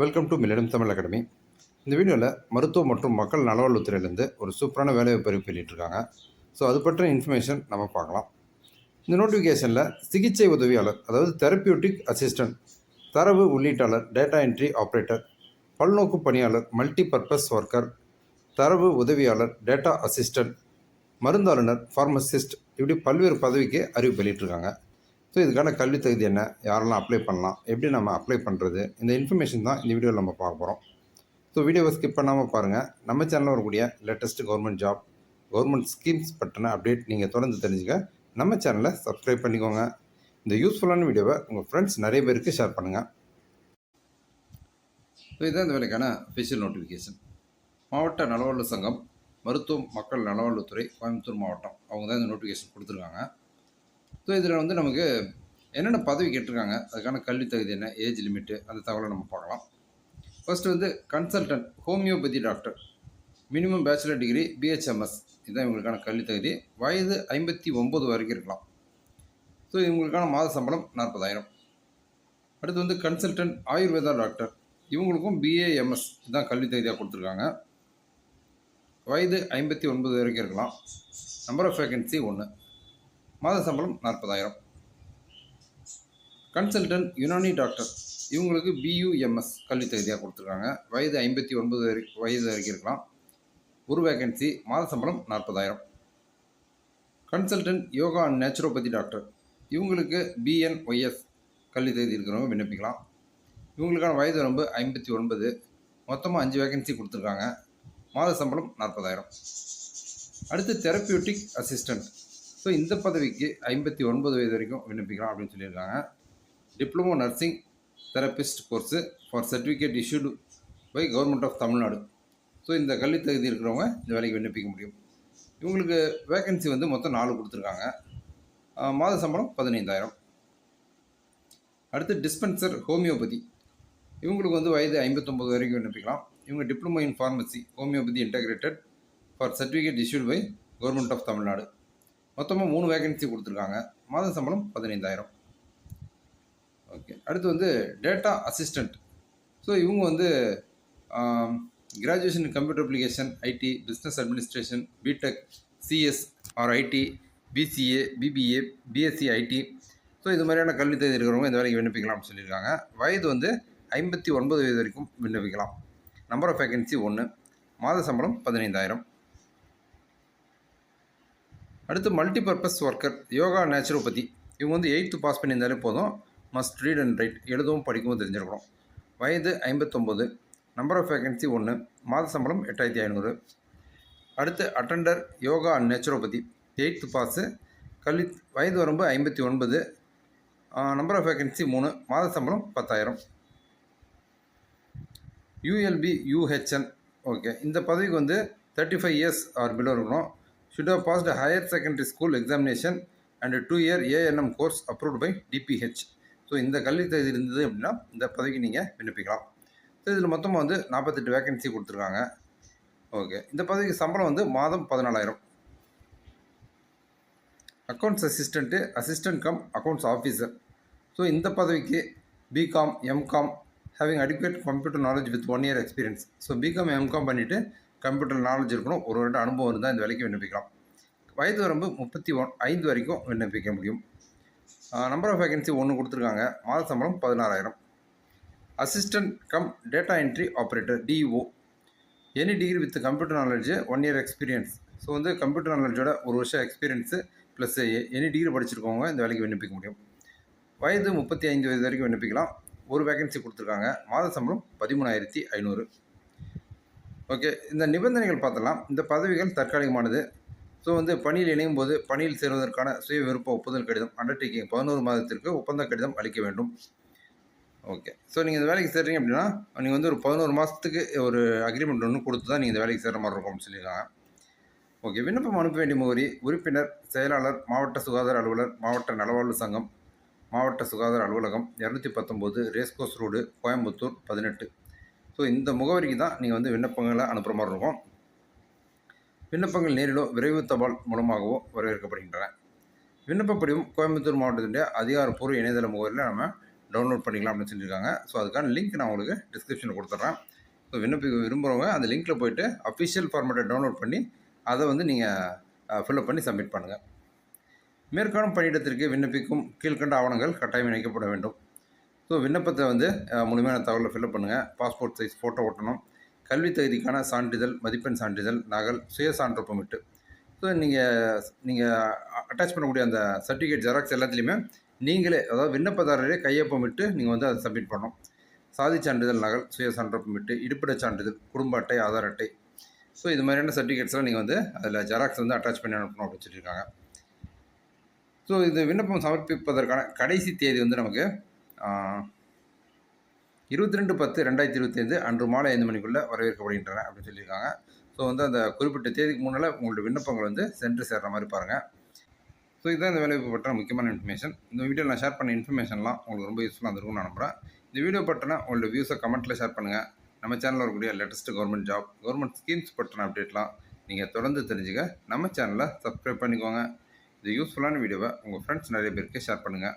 Welcome to மில்லிடம் Tamil academy இந்த வீடியோவில் மருத்துவம் மற்றும் மக்கள் நலவாழ்வுத்துறையிலேருந்து ஒரு சூப்பரான வேலைவாய்ப்பு அறிவிப்பு வெளியிட்டிருக்காங்க. ஸோ அது பற்றின இன்ஃபர்மேஷன் நம்ம பார்க்கலாம். இந்த நோட்டிஃபிகேஷனில் சிகிச்சை உதவியாளர் அதாவது தெரப்பியூட்டிக் அசிஸ்டன்ட் தரவு உள்ளீட்டாளர் டேட்டா என்ட்ரி ஆப்ரேட்டர் பல்நோக்கு பணியாளர் மல்டி பர்பஸ் ஒர்க்கர் தரவு உதவியாளர் டேட்டா அசிஸ்டன்ட் மருந்தாளுநர் ஃபார்மசிஸ்ட் இப்படி பல்வேறு பதவிக்கு அறிவிப்பு வெளியிட்டிருக்காங்க. ஸோ இதுக்கான கல்வி தகுதி என்ன? யாரெல்லாம் அப்ளை பண்ணலாம்? எப்படி நம்ம அப்ளை பண்ணுறது இந்த இன்ஃபர்மேஷன் தான் இந்த வீடியோவில் நம்ம பார்க்க போகிறோம் ஸோ வீடியோவை ஸ்கிப் பண்ணாமல் பாருங்கள் நம்ம சேனலில் வரக்கூடிய latest government job government schemes பற்றின அப்டேட் நீங்கள் தொடர்ந்து தெரிஞ்சுக்க நம்ம சேனலை சப்ஸ்கிரைப் பண்ணிக்கோங்க. இந்த யூஸ்ஃபுல்லான வீடியோவை உங்கள் ஃப்ரெண்ட்ஸ் நிறைய பேருக்கு ஷேர் பண்ணுங்கள் ஸோ இதுதான் இந்த வேலைக்கான அஃபிஷியல் நோட்டிஃபிகேஷன் மாவட்ட நலவாழ்வு சங்கம் மருத்துவம் மக்கள் நலவாழ்வுத்துறை கோயம்புத்தூர் மாவட்டம் அவங்க தான் இந்த நோட்டிஃபிகேஷன் கொடுத்துருக்காங்க. ஸோ இதில் வந்து நமக்கு என்னென்ன பதவி கேட்டிருக்காங்க? அதுக்கான கல்வி தகுதி என்ன? ஏஜ் லிமிட்டு அந்த தகவலை நம்ம பார்க்கலாம். ஃபர்ஸ்ட் வந்து consultant homeopathy doctor minimum bachelor degree BHMS இதுதான் இவங்களுக்கான கல்வி தகுதி. வயது ஐம்பத்தி ஒம்பது வரைக்கும் இருக்கலாம். ஸோ இவங்களுக்கான மாத சம்பளம் நாற்பதாயிரம். அடுத்து வந்து கன்சல்டன்ட் ஆயுர்வேதா டாக்டர் இவங்களுக்கும் பிஏஎம்எஸ் இதுதான் கல்வி தகுதியாக கொடுத்துருக்காங்க. வயது ஐம்பத்தி ஒன்பது வரைக்கும் இருக்கலாம். நம்பர் ஆஃப் வேகன்சி ஒன்று மாத சம்பளம் நாற்பதாயிரம். Consultant Unani doctor. இவங்களுக்கு பியூஎம்எஸ் கல்வி தகுதியாக கொடுத்துருக்காங்க. வயது ஐம்பத்தி ஒன்பது வரை வயது வரைக்கும் இருக்கலாம். ஒரு வேகன்சி மாத சம்பளம் நாற்பதாயிரம். Consultant yoga and naturopathy doctor. இவங்களுக்கு பிஎன்ஒய்எஸ் கல்வி தகுதி இருக்கிறவங்க விண்ணப்பிக்கலாம். இவங்களுக்கான வயது வரம்பு ஐம்பத்தி ஒன்பது. மொத்தமாக அஞ்சு வேகன்சி கொடுத்துருக்காங்க. மாத சம்பளம் நாற்பதாயிரம். அடுத்து தெரப்பியூட்டிக் அசிஸ்டண்ட் ஸோ இந்த பதவிக்கு ஐம்பத்தி ஒன்பது வயது வரைக்கும் விண்ணப்பிக்கலாம் அப்படின்னு சொல்லியிருக்காங்க. Diploma nursing therapist course for certificate issued by government of Tamil Nadu so இந்த கல்வி தகுதி இருக்கிறவங்க இந்த வேலைக்கு விண்ணப்பிக்க முடியும். இவங்களுக்கு வேகன்சி வந்து மொத்தம் நாலு கொடுத்துருக்காங்க. மாத சம்பளம் பதினைந்தாயிரம். அடுத்து டிஸ்பென்சர் ஹோமியோபதி இவங்களுக்கு வந்து வயது ஐம்பத்தொம்பது வரைக்கும் விண்ணப்பிக்கலாம். இவங்க diploma in pharmacy homeopathy integrated for certificate issued by government of Tamil Nadu மொத்தமாக மூணு வேகன்சி கொடுத்துருக்காங்க. மாத சம்பளம் பதினைந்தாயிரம். ஓகே அடுத்து வந்து டேட்டா அசிஸ்டண்ட் ஸோ இவங்க வந்து graduation computer application IT business administration BTech CS or IT BCA BBA BSc IT so இது மாதிரியான கல்வி தேதி இருக்கிறவங்க இந்த வேலைக்கு விண்ணப்பிக்கலாம்னு சொல்லியிருக்காங்க. வயது வந்து ஐம்பத்தி ஒன்பது வயது வரைக்கும் விண்ணப்பிக்கலாம். நம்பர் ஆஃப் வேகன்சி ஒன்று மாத சம்பளம் பதினைந்தாயிரம். அடுத்து multi purpose worker yoga naturopathy இவங்க வந்து எயித்து பாஸ் பண்ணியிருந்தாலே போதும். மஸ்ட் ரீட் அண்ட் ரைட் எழுதவும் படிக்கவும் தெரிஞ்சிருக்கணும். வயது ஐம்பத்தொம்போது. நம்பர் ஆஃப் வேகன்சி ஒன்று மாத சம்பளம் எட்டாயிரத்தி ஐநூறு. அடுத்து attender yoga and naturopathy eighth pass கல்வி வயது வரம்பு ஐம்பத்தி ஒன்பது. நம்பர் ஆஃப் வேகன்சி மூணு. மாத சம்பளம் பத்தாயிரம். யூஎல்பி யூஹெச்என் ஓகே இந்த பதவிக்கு வந்து thirty five years or below இருக்கணும். Should have passed higher secondary school examination and two year ANM course approved by DPH so இந்த கல்வி தகுதி இருந்தது அப்படின்னா இந்த பதவிக்கு நீங்கள் விண்ணப்பிக்கலாம். ஸோ இதில் மொத்தமாக வந்து நாற்பத்தெட்டு வேகன்சி கொடுத்துருக்காங்க. ஓகே இந்த பதவிக்கு சம்பளம் வந்து மாதம் பதினாலாயிரம். Accounts assistant assistant cum accounts officer so இந்த பதவிக்கு BCom MCom having adequate computer knowledge with one year experience so BCom MCom பண்ணிவிட்டு கம்ப்யூட்டர் நாலேஜ் இருக்கணும். ஒரு வருட அனுபவம் இருந்தால் இந்த வேலைக்கு விண்ணப்பிக்கலாம். வயது வரம்பு முப்பத்தி ஒன் ஐந்து வரைக்கும் விண்ணப்பிக்க முடியும். நம்பர் ஆஃப் வேகன்சி ஒன்று கொடுத்துருக்காங்க. மாத சம்பளம் பதினாறாயிரம். Assistant cum data entry operator DO any degree with computer knowledge one year experience so வந்து கம்ப்யூட்டர் நாலேஜோட ஒரு வருஷம் எக்ஸ்பீரியன்ஸு ப்ளஸ் எனி டிகிரி படிச்சிருக்கவங்க இந்த வேலைக்கு விண்ணப்பிக்க முடியும். வயது முப்பத்தி ஐந்து வயது வரைக்கும் விண்ணப்பிக்கலாம். ஒரு வேகன்சி கொடுத்துருக்காங்க. மாத சம்பளம் பதிமூணாயிரத்தி ஐநூறு. ஓகே இந்த நிபந்தனைகள் பார்த்தலாம். இந்த பதவிகள் தற்காலிகமானது. ஸோ வந்து பணியில் இணையும் போது பணியில் சேருவதற்கான சுய விருப்ப ஒப்புதல் கடிதம் அண்டர்டேக்கிங் பதினோரு மாதத்திற்கு ஒப்பந்த கடிதம் அளிக்க வேண்டும். ஓகே ஸோ நீங்கள் இந்த வேலைக்கு சேர்றீங்க அப்படின்னா நீங்கள் வந்து ஒரு பதினோரு மாதத்துக்கு ஒரு அக்ரிமெண்ட் ஒன்று கொடுத்து தான் நீங்கள் இந்த வேலைக்கு சேர்ற மாதிரி இருக்கும் சொல்லியிருக்காங்க. ஓகே விண்ணப்பம் அனுப்ப வேண்டிய முகவரி உறுப்பினர் செயலாளர் மாவட்ட சுகாதார அலுவலர் மாவட்ட நலவாழ்வு சங்கம் மாவட்ட சுகாதார அலுவலகம் இரநூத்தி பத்தொம்போது ரேஸ்கோஸ் ரோடு கோயம்புத்தூர் பதினெட்டு. ஸோ இந்த முகவரிக்கு தான் நீங்கள் வந்து விண்ணப்பங்களை அனுப்புகிற மாதிரி இருக்கும். விண்ணப்பங்கள் நேரிலோ விரைவு தபால் மூலமாகவோ வரவேற்கப்படுகின்றன. விண்ணப்ப படிவம் கோயம்புத்தூர் மாவட்டத்தினுடைய அதிகாரப்பூர்வ இணையதள முகவரியில் நம்ம டவுன்லோட் பண்ணிக்கலாம் அப்படின்னு சொல்லியிருக்காங்க. ஸோ அதுக்கான லிங்க் நான் உங்களுக்கு டிஸ்கிரிப்ஷனில் கொடுத்துட்றேன். ஸோ விண்ணப்பிக்க விரும்புகிறவங்க அந்த லிங்க்கில் போயிட்டு அஃபிஷியல் ஃபார்மேட்டை டவுன்லோட் பண்ணி அதை வந்து நீங்கள் ஃபில்அப் பண்ணி சப்மிட் பண்ணுங்கள் மேற்காணும் பணியிடத்திற்கு விண்ணப்பிக்கும் கீழ்கண்ட ஆவணங்கள் கட்டாயம் இணைக்கப்பட வேண்டும். ஸோ விண்ணப்பத்தை வந்து முழுமையான தகவலை ஃபில்அப் பண்ணுங்கள் பாஸ்போர்ட் சைஸ் ஃபோட்டோ ஒட்டணும். கல்வி தகுதிக்கான சான்றிதழ் மதிப்பெண் சான்றிதழ் நகல் சுய சான்றொப்பமிட்டு ஸோ நீங்கள் நீங்கள் அட்டாச் பண்ணக்கூடிய அந்த சர்டிஃபிகேட் ஜெராக்ஸ் எல்லாத்துலேயுமே நீங்களே அதாவது விண்ணப்பதாரரே கையொப்பமிட்டு நீங்கள் வந்து அதை சப்மிட் பண்ணணும். சாதி சான்றிதழ் நகல் சுய சான்றொப்பமிட்டு இடுப்பிடச் சான்றிதழ் குடும்ப அட்டை ஆதார் அட்டை. ஸோ இது மாதிரியான சர்டிஃபிகேட்ஸ்லாம் நீங்கள் வந்து அதில் ஜெராக்ஸ் வந்து அட்டாச் பண்ணி அனுப்பணும் அப்படின்னு சொல்லியிருக்காங்க. ஸோ இது விண்ணப்பம் சமர்ப்பிப்பதற்கான கடைசி தேதி வந்து நமக்கு இருபத்தி ரெண்டு பத்து ரெண்டாயிரத்தி இருபத்தைந்து அன்று மாலை ஐந்து மணிக்குள்ளே வரவேற்கப்படுகின்றன அப்படின்னு சொல்லியிருக்காங்க. ஸோ வந்து அந்த குறிப்பிட்ட தேதிக்கு முன்னால் உங்களுடைய விண்ணப்பங்கள் வந்து சென்று சேர்கிற மாதிரி பாருங்கள் ஸோ இதுதான் இந்த வேலைவாய்ப்பு பற்றின முக்கியமான இன்ஃபர்மேஷன் இந்த வீடியோவில் நான் ஷேர் பண்ண இன்ஃபர்மேஷன்லாம் உங்களுக்கு ரொம்ப யூஸ்ஃபுல்லாக இருந்திருக்கும்னு நான் நம்புகிறேன் இந்த வீடியோ பற்றின உங்களோட வியூஸை கமெண்ட்டில் ஷேர் பண்ணுங்கள் நம்ம சேனலில் வரக்கூடிய latest government job government schemes பற்றின அப்டேட்லாம் நீங்கள் தொடர்ந்து தெரிஞ்சுக்க. நம்ம சேனலை சப்ஸ்கிரைப் பண்ணிக்கோங்க. இது யூஸ்ஃபுல்லான வீடியோவை உங்கள் ஃப்ரெண்ட்ஸ் நிறைய பேருக்கு ஷேர் பண்ணுங்கள்